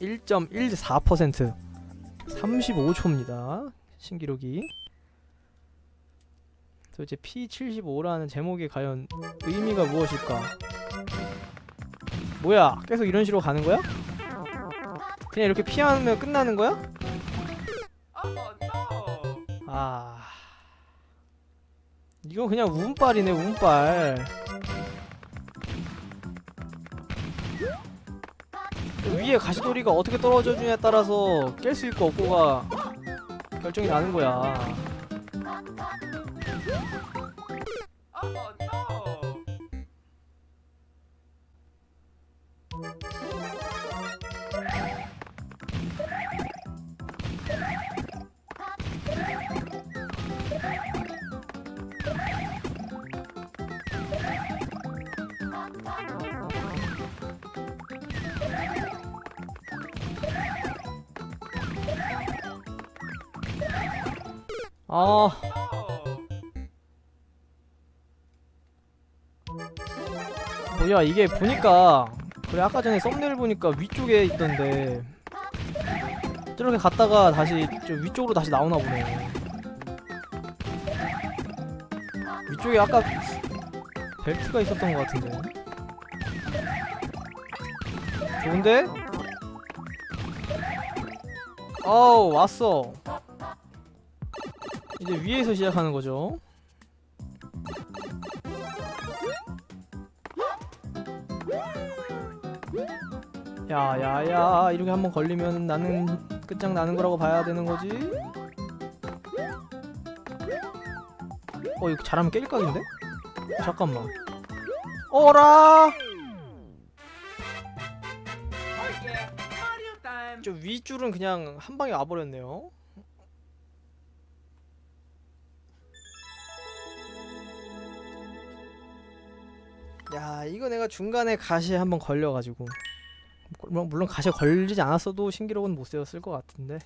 1.14% 35초입니다. 신기록이. 도대체 P75라는 제목이 과연 의미가 무엇일까? 뭐야? 계속 이런 식으로 가는 거야? 그냥 이렇게 피하면 끝나는 거야? 아. 이거 그냥 운빨이네, 운빨. 위에 가시돌이가 어떻게 떨어져 주냐에 따라서 깰 수 있고 없고가 결정이 나는 거야. 아. 뭐야 이게 보니까 그래 아까 전에 썸네일 보니까 위쪽에 있던데 저렇게 갔다가 다시 저 위쪽으로 다시 나오나 보네 위쪽에 아까 벨트가 있었던 것 같은데 좋은데? 어우 왔어. 이제 위에서 시작하는 거죠. 야야야 이렇게 한번 걸리면 나는 끝장 나는 거라고 봐야 되는 거지? 어 이거 잘하면 깰 각인데? 어, 잠깐만. 어라 저 윗줄은 그냥 한 방에 와버렸네요. 야 이거 내가 중간에 가시에 한번 걸려가지고. 물론, 물론 가시에 걸리지 않았어도 신기록은 못 세웠을 것 같은데